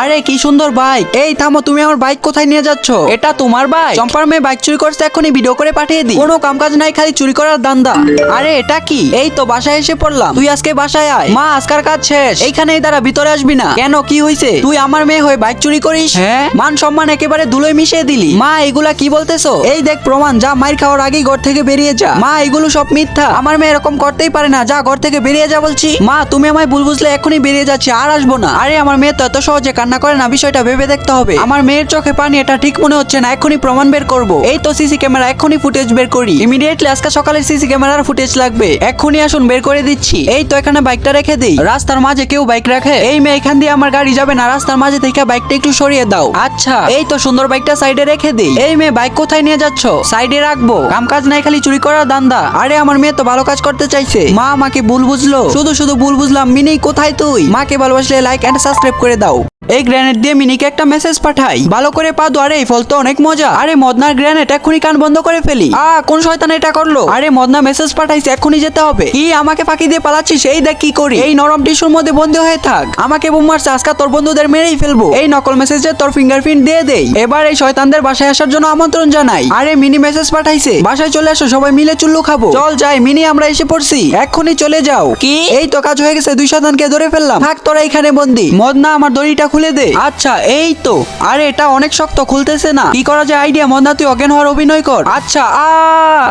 আরে কি সুন্দর বাইক এই থামো তুমি আমার বাইক কোথায় নিয়ে যাচ্ছ? এটা তোমার বাইক চম্পার মেয়ে বাইক চুরি করছে এখনই ভিডিও করে পাঠিয়ে দিই। কোনো কামকাজ নাই খালি চুরি করার দান্দা আরে এটা কি? এই তো বাসায় এসে পড়লাম। তুই আজকে বাসায় আয়। মা আজকার কাজ শেষ। এইখানেই দাঁড়া ভিতরে আসবি না। কেন কি হয়েছে তুই আমার মেয়ে হয়ে বাইক চুরি করিস? হ্যাঁ? মান সম্মান একেবারে ধুলোয় মিশিয়ে দিলি। মা এগুলা কি বলতেছো? এই দেখ প্রমাণ যা মাইর খাওয়ার আগেই ঘর থেকে বেরিয়ে যা। মা এগুলো সব মিথ্যা। আমার মেয়ে এরকম করতেই পারে না। যা ঘর থেকে বেরিয়ে যা বলছি। মা তুমি আমায় ভুল বুঝলে এখনই বেরিয়ে যাচ্ছি আর আসব না। আরে আমার মেয়ে তো এত সহজে কান্না করে না, বিষয়টা ভেবে দেখতে হবে। আমার মেয়ের চোখে পানি, এটা ঠিক মনে হচ্ছে না, এখনই প্রমাণ বের করব। এই তো সিসি ক্যামেরা, এখনই ফুটেজ বের করি। ইমিডিয়েটলি আজকে সকালে সিসি ক্যামেরার ফুটেজ লাগবে। এখনই আসুন, বের করে দিচ্ছি। এই তো এখানে বাইকটা রেখে দিই। রাস্তার মাঝে কেউ বাইক রাখে? এই মেয়ে এখান দিয়ে আমার গাড়ি যাবে না, রাস্তার মাঝে থেকে বাইকটা একটু সরিয়ে দাও। আচ্ছা এই তো সুন্দর বাইকটা সাইডে রেখে দিই। এই মেয়ে, বাইক কোথায় নিয়ে যাচ্ছ? সাইডে রাখব। কাম কাজ নাই, খালি চুরি করার দান্দা আরে, আমার মেয়ে তো ভালো কাজ করতে চাইছে। মা আমাকে ভুল বুঝলো। শুধু শুধু ভুল বুঝলাম, মিনি, কোথায় তুই? মাকে ভালোবাসলে লাইক এন্ড সাবস্ক্রাইব করে দাও। এই গ্রেনেড দিয়ে মিনিকে একটা মেসেজ পাঠাই। ভালো করে পা দো আরে এই ফল তো অনেক মজা। আরে মদনার গ্রেনেড এক্ষুনি কান বন্ধ করে ফেলি। আ কোন শয়তান এটা করল? আরে মদনা মেসেজ পাঠাইছে এক্ষুনি যেতে হবে। কি আমাকে ফাঁকি দিয়ে পালাচ্ছিস? এই দেখ কি করি। এই নরম টিস্যুর মধ্যে বন্দি হয়ে থাক। আমাকে বোম মারছে আজকে তোর বন্ধুদের মেরেই ফেলব। এই নকল মেসেজে তোর ফিঙ্গারপ্রিন্ট দিয়ে দেই। এবার এই শয়তানদের বাসায় আসার জন্য আমন্ত্রণ জানাই। আরে মিনি মেসেজ পাঠাইছে বাসায় চলে আসো সবাই মিলে চুল্লু খাব। চল যাই মিনি আমরা এসে পড়ছি। এক্ষুনি চলে যাও। কি? এই তো কাজ হয়ে গেছে দুই শতানকে ধরে ফেললাম। থাক তোরা এখানে বন্দি। মদনা আমার দড়িটা খুলে দে। আচ্ছা এই তো। আরে, এটা অনেক শক্ত, খুলতেছে না। কি করা যায়? আইডিয়া মদনা তুই অজ্ঞান হওয়ার অভিনয় কর। আচ্ছা আ,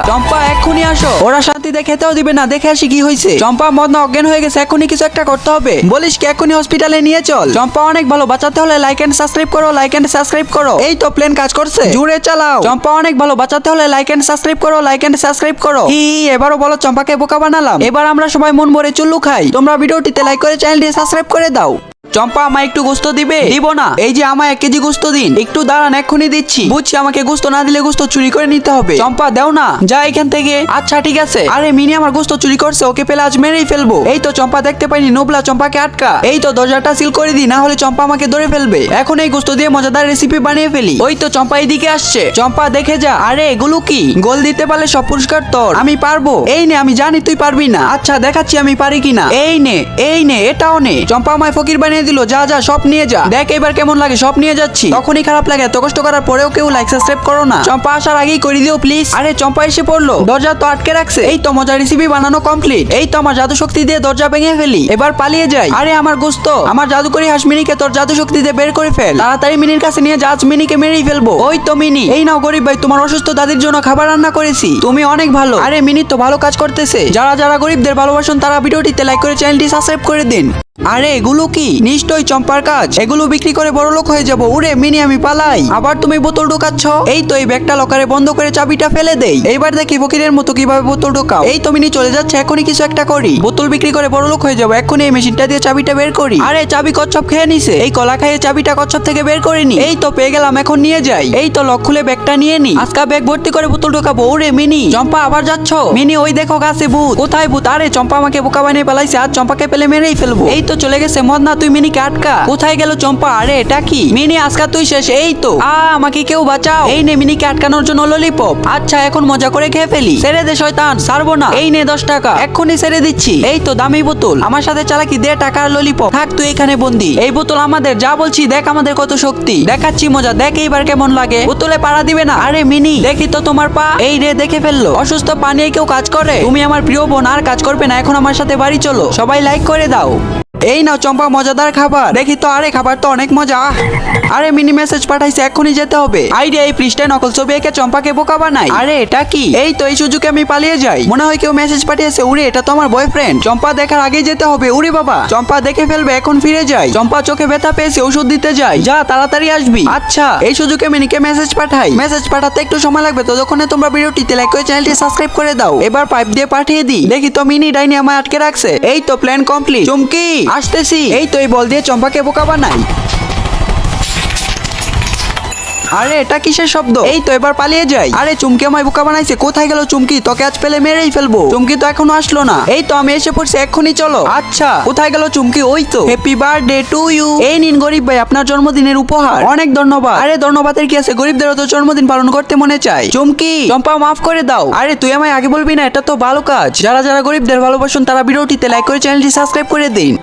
চম্পা, এক্ষুনি আসো। ওরা শান্তিতে খেতেও দিবে না, দেখে আসি কি হয়েছে চম্পা মদনা অজ্ঞান হয়ে গেছে এখনই কিছু একটা করতে হবে। বলিস কি, এক্ষুনি হসপিটালে নিয়ে চল। চম্পা, অনেক ভালো, বাঁচাতে হলে লাইক এন্ড সাবস্ক্রাইব করো লাইক এন্ড সাবস্ক্রাইব করো। এই তো প্লেন কাজ করছে। জুড়ে চালাও। চম্পা, অনেক ভালো, বাঁচাতে হলে লাইক এন্ড সাবস্ক্রাইব করো লাইক এন্ড সাবস্ক্রাইব করো। হি এবারও বলো, চম্পাকে বোকা বানালাম। এবার আমরা সবাই মন ভরে চুল্লু খাই। তোমরা ভিডিওটিতে লাইক করে চ্যানেলটি সাবস্ক্রাইব করে দাও। চম্পা, আমায় একটু গোস্ত দিবে? দিব না। এই যে আমায় এক কেজি গোস্ত দিন। একটু দাঁড়ান, এক্ষুনি দিচ্ছি। বুঝছি, আমাকে গোস্ত না দিলে গোস্ত চুরি করে নিতে হবে। চম্পা, দাও না। যা এখান থেকে। আচ্ছা ঠিক আছে। আরে, মিনি আমার গোস্ত চুরি করছে, ওকে পেলে আজ মেরেই ফেলব। এই তো চম্পা, দেখতে পাইনি, নোবলা চম্পাকে আটকা। এই তো দরজাটা সিল করে দি না হলে চম্পা আমাকে ধরে ফেলবে। এখন এই গোস্ত দিয়ে মজাদার রেসিপি বানিয়ে ফেলি। ওই তো চম্পা এইদিকে আসছে। চম্পা, দেখে যা। আরে, এগুলো কি? গোল দিতে পারলে সব পুরস্কার তোর। আমি পারব। এই নে, আমি জানি তুই পারবি না। আচ্ছা দেখাচ্ছি আমি পারি কিনা। এই নে এই নে, এটাও নে। চম্পা আমায় ফকির বানিয়ে দিল, যা যা, সব নিয়ে যা। দেখ এবার কেমন লাগে, সব নিয়ে যাচ্ছি। তখনই খারাপ লাগে, এত কষ্ট করার পরেও কেউ লাইক সাবস্ক্রাইব করো না। চম্পা আসার আগেই করে দিও প্লিজ আরে, চম্পা এসে পড়ল। দরজা তো আটকে রাখছে। এই তো মজার রেসিপি বানানো কমপ্লিট এই তো আমার জাদু শক্তি দিয়ে দরজা ভেঙে ফেলি। এবার পালিয়ে যাই। আরে, আমার গোস্ত। আমার জাদুকরি হাঁস মিনিকে তোর জাদু শক্তি দিয়ে বের করে ফেল। তাড়াতাড়ি মিনির কাছে নিয়ে যা মিনিকে মেরেই ফেলব। ওই তো মিনি। এই নাও, গরিব ভাই, তোমার অসুস্থ দাদির জন্য খাবার রান্না করেছি। তুমি অনেক ভালো। আরে, মিনি তো ভালো কাজ করতেছে। যারা যারা গরিবদের ভালোবাসুন, তারা ভিডিওটিতে লাইক করে চ্যানেলটি সাবস্ক্রাইব করে দিন। আরে, এগুলো কি? নিশ্চয়ই চম্পার কাজ। এগুলো বিক্রি করে বড় লোক হয়ে যাব। উরে মিনি, আমি পালাই। আবার তুমি বোতল ঢোকাচ্ছ? এই তো এই ব্যাগটা লকারে বন্ধ করে চাবিটা ফেলে দেই। এইবার দেখি ফকিরের মতো কীভাবে বোতল ঢোকাও। এই তো, মিনি, চলে যাচ্ছে। এখনই কিছু একটা করি। বোতল বিক্রি করে বড় লোক হয়ে যাব। এখনই এই মেশিনটা দিয়ে চাবিটা বের করি। আরে, চাবি কচ্ছপ খেয়ে নিছে। এই কলা খাইয়ে চাবিটা কচ্ছপ থেকে বের করে নি এই তো, পেয়ে গেলাম। এখন নিয়ে যাই। এই তো, লক খুলে ব্যাগটা নিয়ে নি। আজকা ব্যাগ ভর্তি করে বোতল ঢোকাবো। ওরে মিনি, চম্পা, আবার যাচ্ছ? মিনি, ওই দেখো, গাছে ভূত। কোথায় ভূত? আরে, চম্পা আমাকে বোকা বানিয়ে পেলাইছে। আর চম্পাকে পেলে মেরেই ফেলব। এই তো চলে গেছে, মদনা, তুই মিনিকে আটকা? কোথায় গেল চম্পা? আরে, এটা কি? মিনি আজকা তুই শেষ, এই তো। আ, আমাকে কেউ বাঁচাও। এই নে মিনিকে আটকানোর জন্য ললিপপ আচ্ছা এখন মজা করে খেয়ে ফেলি। ছেড়ে দে, শয়তান, ছাড়বো না। এই নে দশ টাকা। এক্ষুনি ছেড়ে দিচ্ছি। এই তো, দামি বোতল। আমার সাথে চালাকি দে টাকার ললিপপ থাক, তুই এখানে বন্দি। এই বোতল আমাদের, যা বলছি, দেখ আমাদের কত শক্তি। দেখাচ্ছি মজা, দেখ এইবার কেমন লাগে। বোতলে পাড়া দিবে না। আরে, মিনি, দেখি তো তোমার পা। এই রে, দেখে ফেলল। অসুস্থ পা কেউ কাজ করে। তুমি আমার প্রিয় বোন, আর কাজ করবে না। এখন আমার সাথে বাড়ি চলো। সবাই লাইক করে দাও। এই নাও চম্পা, মজাদার খাবার। দেখি তো, আরে খাবার তো অনেক মজা। আরে, মিনি মেসেজ পাঠাইছে এখনই যেতে হবে। আইডিয়া এই পৃষ্ঠায় নকল ছবি এঁকে চম্পাকে বোকা বানাই। আরে, এটা কি? এই তো, এই সুযোগে আমি পালিয়ে যাই। মনে হয় কেউ মেসেজ পাঠিয়েছে, উড়ে, এটা তো আমার বয়ফ্রেন্ড চম্পা দেখার আগে যেতে হবে। উড়ে বাবা। চম্পা দেখে ফেলবে, এখন ফিরে যাই। চম্পা চোখে ব্যথা পেয়েছে, ওষুধ দিতে যাই। যা, তাড়াতাড়ি আসবি। আচ্ছা এই সুযোগে মিনিকে মেসেজ পাঠাই। মেসেজ পাঠাতে একটু সময় লাগবে, ততক্ষণে তোমরা ভিডিওটিতে লাইক করে চ্যানেলটি সাবস্ক্রাইব করে দাও। এবার পাইপ দিয়ে পাঠিয়ে দিই। দেখি তো, মিনি ডাইনি আমায় আটকে রাখছে। এই তো প্ল্যান কমপ্লিট চুমকি! আসতেছি এই তো এই বল দিয়ে চম্পাকে বোকা বানাই। আরে, এটা কিসের শব্দ? এই তো এবার পালিয়ে যাই। আরে, চুমকি আমায় বোকা বানাইছে। কোথায় গেল চুমকি? তোকে আজ পেলে মেরেই ফেলব। চুমকি তো এখনও আসলো না। এই তো আমি এসে পড়ছি, এক্ষুনি চলো। আচ্ছা কোথায় গেল চুমকি? ওই তো। হ্যাপি বার্থডে টু ইউ এই নিন গরিব ভাই, আপনার জন্মদিনের উপহার। অনেক ধন্যবাদ। আরে, ধন্যবাদের কি আছে? গরিবদেরও তো জন্মদিন পালন করতে মনে চায়। চুমকি, চম্পা, মাফ করে দাও। আরে, তুই আমায় আগে বলবি না, এটা তো ভালো কাজ। যারা যারা গরিবদের ভালোবাসুন, তারা ভিডিওটিতে লাইক করে চ্যানেলটি সাবস্ক্রাইব করে দিন।